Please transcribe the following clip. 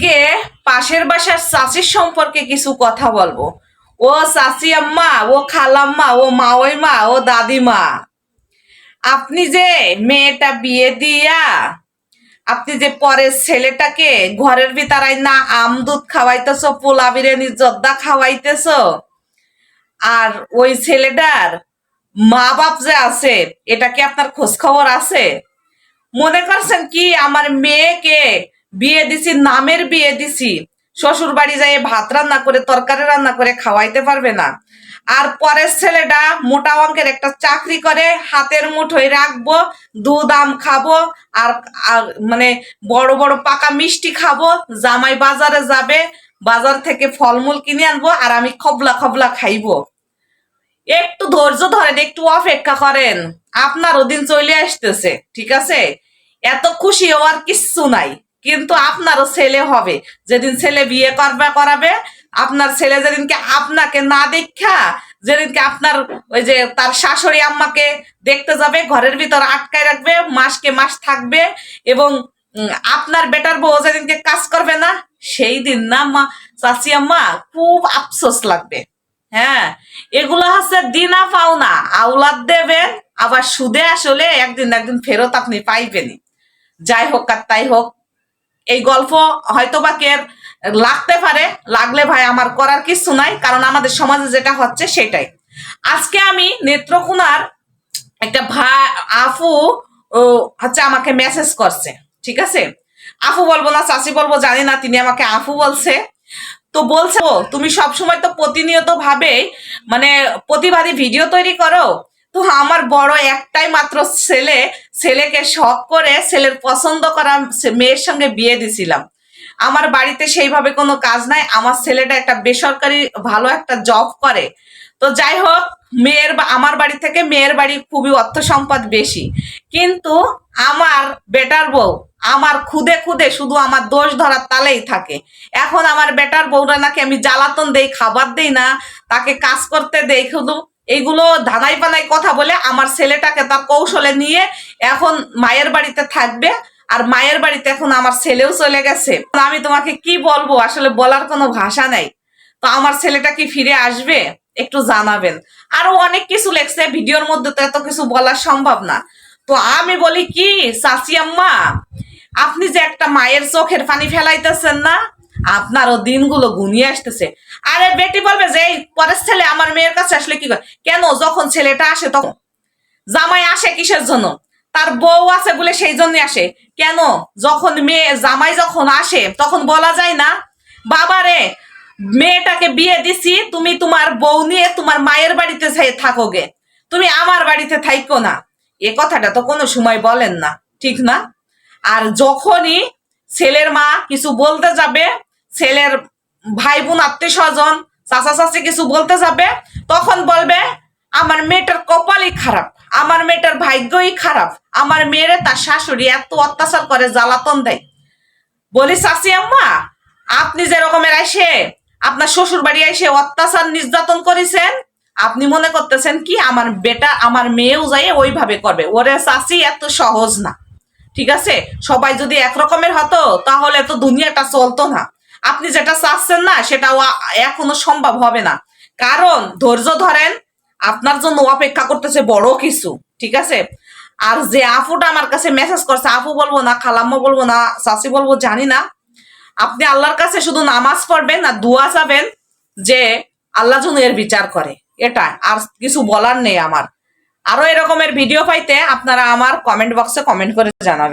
আজকে পাশের বাসার চাচির সম্পর্কে কিছু কথা বলব। ও চাচি আম্মা, ও খালাম্মা, ও মাওই মা ও দাদিমা। আপনি যে মেয়েটা বিয়ে দিয়া, আপনি যে পরের ছেলেটাকে ঘরের ভিতরাই না আম দুধ খাওয়াইতেছ পোলা বিরিয়ানি জর্দা খাওয়াইতেছ, আর ওই ছেলেটার মা বাপ যে আছে, এটা কি আপনার খোঁজ খবর আছে? মনে করছেন কি, আমার মেয়েকে বিয়ে দিছি, নামের বিয়ে দিছি। শ্বশুর বাড়ি যাই ভাত রান্না করে, তরকারি রান্না করে খাওয়াইতে পারবে না। আর পরের ছেলেটা মোটা অঙ্কের একটা চাকরি করে, হাতের মুঠোয় রাখব, দুধ আম খাব, আর মানে বড় বড় পাকা মিষ্টি খাব, জামাই বাজারে যাবে, বাজার থেকে ফলমূল কিনে আনব, আর আমি খবলা খবলা খাইবো। একটু ধৈর্য ধরেন, একটু অপেক্ষা করেন। আপনার দিন চলে আসতেছে, ঠিক আছে? এত খুশি হওয়ার কিচ্ছু নাই। কিন্তু আপনারও ছেলে হবে। যেদিন ছেলে বিয়ে করবে, করাবে, আপনার ছেলে যেদিনকে আপনাকে না দেখা, যেদিনকে আপনার ওই যে তার শাশুড়ি আম্মাকে দেখতে যাবে, ঘরের ভিতর আটকায় রাখবে, মাসকে মাস থাকবে এবং আপনার বেটার বউ যেদিনকে কাজ করবে না, সেই দিন না মা, চাচি, আম্মা, খুব আফসোস লাগবে। হ্যাঁ এগুলো হচ্ছে দিনা পাওনা। আউলাদ দেবেন, আবার সুদে আসলে একদিন একদিন ফেরত আপনি পাইবেনই। যাই হোক আর তাই হোক এই গল্প হয়তো বা কে লাগতে পারে? লাগলে ভাই আমার করার কিছু নাই, কারণ আমাদের সমাজে যেটা হচ্ছে সেটাই। আজকে আমি নেত্রকোনার একটা ভাই আফু হচ্ছে আমাকে মেসেজ করছে, ঠিক আছে? আফু বলব না, চাচি বলব, জানি না, তিনি আমাকে আফু বলছে। তো বলছে তুমি সবসময় তো প্রতিনিয়ত ভাবে মানে প্রতিবাদী ভিডিও তৈরি করো তো আমার বড় একটাই মাত্র ছেলে, ছেলেকে শখ করে ছেলের পছন্দ করা মেয়ের সঙ্গে বিয়ে দিছিলাম। আমার বাড়িতে সেইভাবে কোনো কাজ নাই, আমার ছেলেটা একটা বেসরকারি ভালো একটা জব করে। তো যাই হোক, মেয়ের আমার বাড়ি থেকে মেয়ের বাড়ি খুবই অর্থ সম্পদ বেশি। কিন্তু আমার বেটার বউ, আমার খুদে খুদে শুধু আমার দোষ ধরার তালেই থাকে। এখন আমার বেটার বউরা নাকি আমি জ্বালাতন দেই, খাবার দেই না, তাকে কাজ করতে দেই, শুধু এইগুলো ধানাই পানাই কথা বলে আমার ছেলেটাকে তার কৌশলে নিয়ে এখন মায়ের বাড়িতে থাকবে আর মায়ের বাড়িতে এখন আমার ছেলেও চলে গেছে। আমি তোমাকে কি বলব? আসলে বলার কোনো ভাষা নাই। তো আমার ছেলেটা কি ফিরে আসবে? একটু জানাবেন। আরও অনেক কিছু লেখছে, ভিডিওর মধ্যে তো এত কিছু বলা সম্ভব না। তো আমি বলি কি, চাচি আম্মা, আপনি যে একটা মায়ের চোখের পানি ফেলাইতেছেন না আপনারও দিনগুলো ঘুমিয়ে আসতেছে। আরে বেটি বলবে যে, এই পরের ছেলে আমার মেয়ের কাছে আসলে কি করে? কেন? যখন ছেলেটা আসে তখন। জামাই আসে কিসের জন্য? তার বউ আছে বলে সেই জন্য আসে। কেন? যখন মেয়ে, জামাই যখন আসে, তখন বলা যায় না, বাবারে, মেয়েটাকে বিয়ে দিছি, তুমি তোমার বউ নিয়ে তোমার মায়ের বাড়িতে থাকো গে। তুমি আমার বাড়িতে থাইকো না। এ কথাটা তো কোনো সময় বলেন না, ঠিক না? আর যখনই ছেলের মা কিছু বলতে যাবে ছেলের ভাই বোন আত্মীয় স্বজন, চাচা চাচি কিছু বলতে যাবে, তখন বলবে, আমার মেয়েটার কপালই খারাপ, আমার মেয়েটার ভাগ্যই খারাপ, আমার মেয়েরে তার শাশুড়ি এত অত্যাচার করে, জ্বালাতন দেয়। বলি, চাচি আম্মা, আপনি যে রকমের আপনার শ্বশুর বাড়ি এসে অত্যাচার নির্যাতন করেছেন, আপনি মনে করতেছেন কি, আমার বেটা, আমার মেয়েও যাই ওইভাবে করবে? ওরে চাচি, এত সহজ না। ঠিক আছে? সবাই যদি একরকমের হতো, তাহলে তো দুনিয়াটা চলতো না। আপনি যেটা চাচ্ছেন না, সেটাও এখনও সম্ভব হবে না। কারণ, ধৈর্য ধরেন, আপনার জন্য অপেক্ষা করতেছে বড় কিছু, ঠিক আছে? আর যে আফুটা আমার কাছে মেসেজ করছে, আফু বলব না, খালাম্মা বলব না, চাচি বলব, জানি না। আপনি আল্লাহর কাছে শুধু নামাজ পড়বেন আর দোয়া চাবেন যে আল্লাহ যেন এর বিচার করে। এটা আর কিছু বলার নেই আমার। আরও এরকমের ভিডিও পাইতে আপনারা আমার কমেন্ট বক্সে কমেন্ট করে জানাবেন।